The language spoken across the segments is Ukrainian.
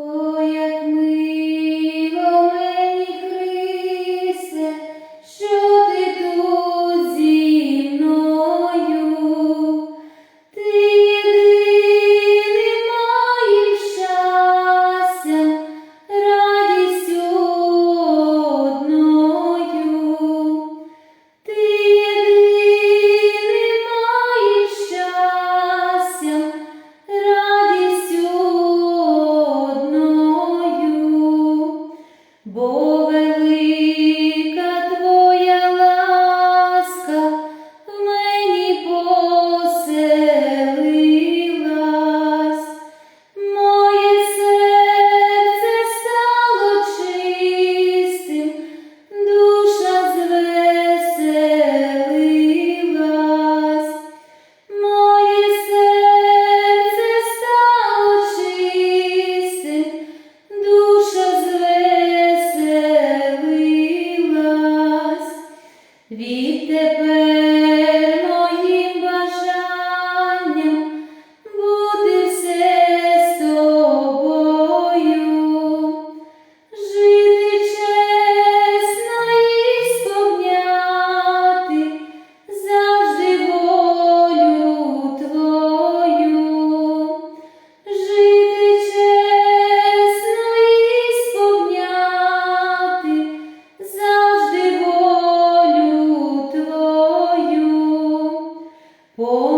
О, vida Om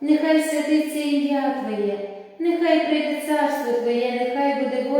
нехай святиться ім'я Твоє, нехай прийде царство Твоє, нехай буде воля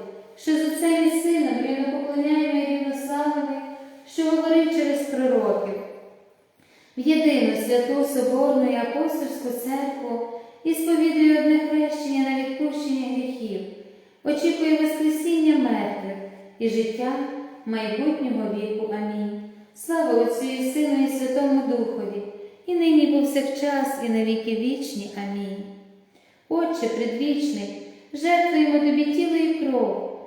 що з Отцем і Сином рівнопоклоняємо і рівнославимо, що говорив через пророків. апостольську церкву і сповідує одне хрещення на відпущення гріхів, очікує Воскресіння мертвих і життя майбутнього віку. Амінь. Слава Отцю і Сину і Святому Духові, і нині і повсякчас, і на віки вічні. Амінь. Отче предвічний, жертвуємо тобі тіло і кров,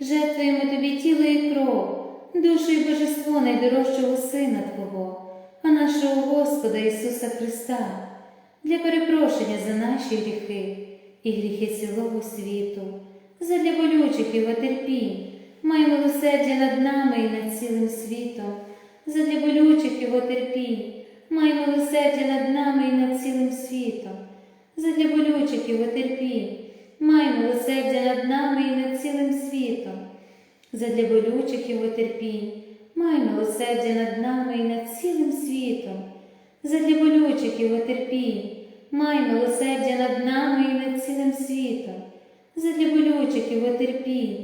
жертвуємо тобі тіло і кров, душу і божество найдорожчого Сина Твого, а нашого Господа Ісуса Христа, для перепрошення за наші гріхи і гріхи цілого світу, задля болючих його терпінь, май милосердя над нами і над цілим світом, задля болючих його терпінь, май милосердя над нами і над цілим світом, задля болючих його терпінь, май милосердя над нами і над цілим світом, задля болючих його терпінь, май милосердя над нами і над цілим світом, задля болючих його терпінь, май милосердя над нами і над цілим світом, задля болючих його терпінь,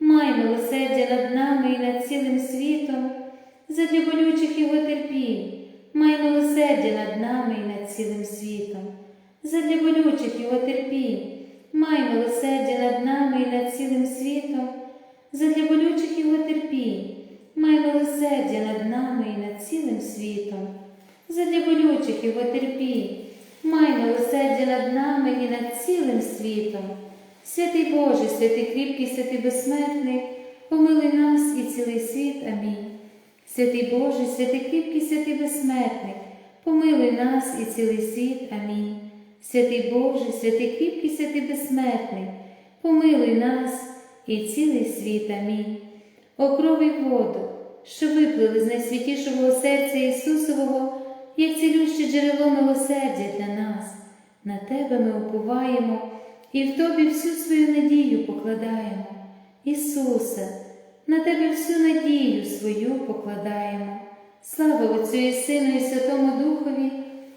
май милосердя над нами і над цілим світом, задля болючих його терпінь, май милосердя над нами і над цілим світом, задля болючих його терпінь, май милосердя над нами і над цілим світом, задля болючих його терпінь, май милосердя над нами і над цілим світом, задля болючих його терпінь, май милосердя над нами і над цілим світом. Святий Боже, святий кріпкий, святий безсмертний, помилуй нас і цілий світ. Амінь. Святий Боже, святий кріпкий, святий безсмертний, помилуй нас і цілий світ. Амінь. Святий Боже, святий кріпкий, святий безсмертний, помилуй нас і цілий світ. Амінь. О крові воду, що виплили з найсвятішого серця Ісусового, як цілюще джерело милосердя для нас. На Тебе ми уповаємо і в Тобі всю свою надію покладаємо. Ісусе, на Тебе всю надію свою покладаємо. Слава Отцю і Сину, і Святому Духові,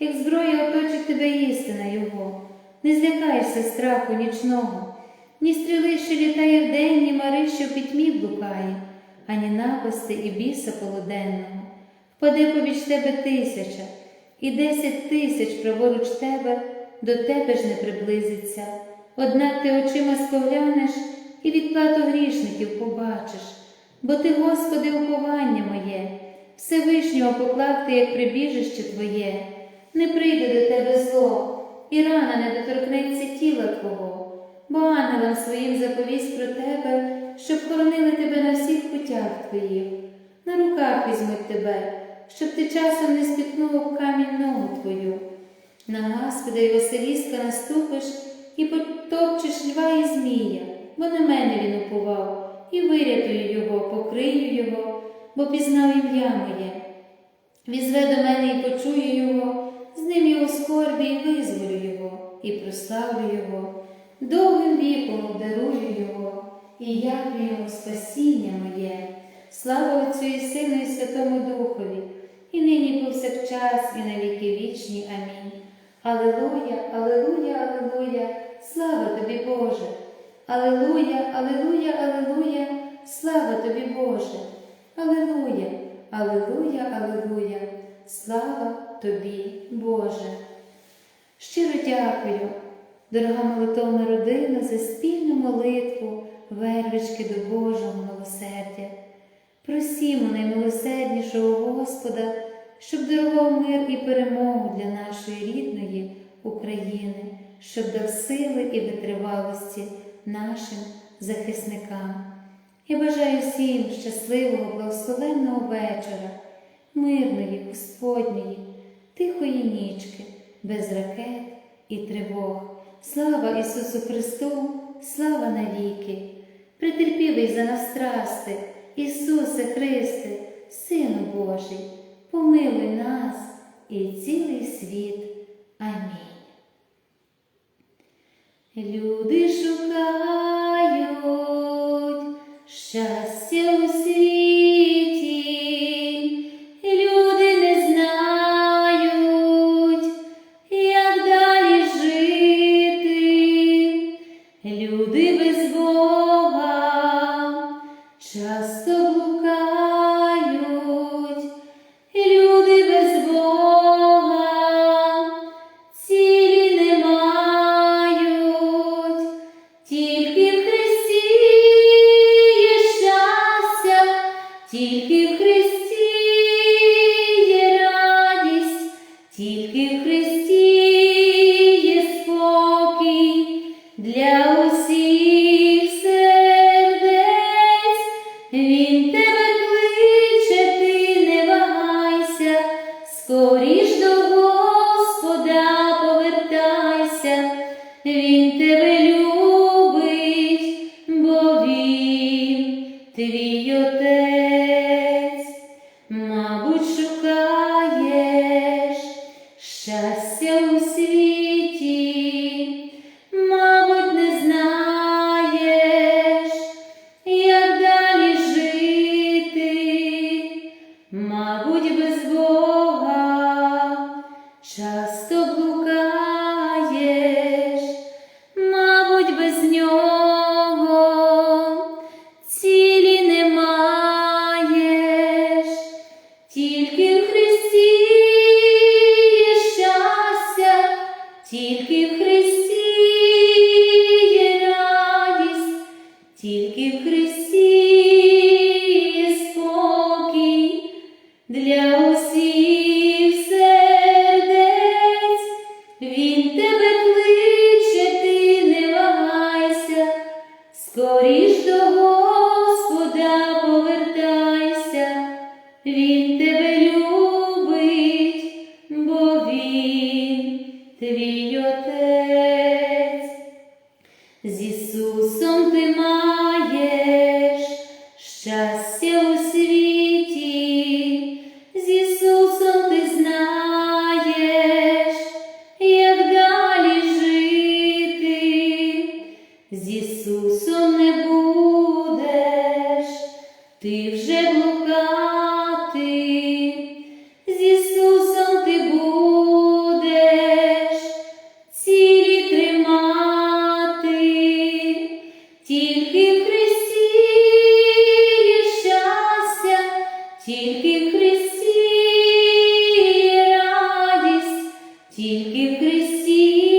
як зброя оточить тебе істина Його, не злякаєшся страху нічного, ні стріли, що літає вдень, ні мари, що в пітьмі блукає, ані напасти і біса полуденного. Впаде побіч тебе тисяча, і десять тисяч праворуч тебе до тебе ж не приблизиться. Однак ти очима споглянеш і відплату грішників побачиш, бо ти, Господи, уповання моє, Всевишнього поклав ти, як прибіжище Твоє, не прийде до тебе зло, і рана не доторкнеться тіла Твого, бо ангелам своїм заповість про тебе, щоб хоронили тебе на всіх путях Твоїх, на руках візьмуть тебе, щоб ти часом не спіткнув об камінь ногу Твою. На Господа і Василіска наступиш і потопчеш льва і змія, бо на мене він уповав, і вирятую його, покрию його, бо пізнав ім'я моє. Візве до мене і почую його, ним його скорбі і визволю його, і прославлю його, довгим віком обдарую його, і явлю йому спасіння моє. Слава Отцю і Сину, і Святому Духові, і нині повсякчас, і на віки вічні. Амінь. Аллилуйя, Аллилуйя, Аллилуйя, слава тобі, Боже. Аллилуйя, Аллилуйя, Аллилуйя, слава тобі, Боже. Аллилуйя, Аллилуйя, Аллилуйя, слава тобі, Боже. Щиро дякую, дорога молитовна родина, за спільну молитву, вервички до Божого милосердя. Просімо наймилосерднішого Господа, щоб дарував мир і перемогу для нашої рідної України, щоб дав сили і витривалості нашим захисникам. Я бажаю всім щасливого, благословенного вечора, мирної, Господньої, тихої нічки, без ракет і тривог. Слава Ісусу Христу, слава навіки! Претерпівий за нас страсти, Ісусе Христе, Сину Божий, помилуй нас і цілий світ. Амінь. Люди шукають щастя тільки в Христі тільки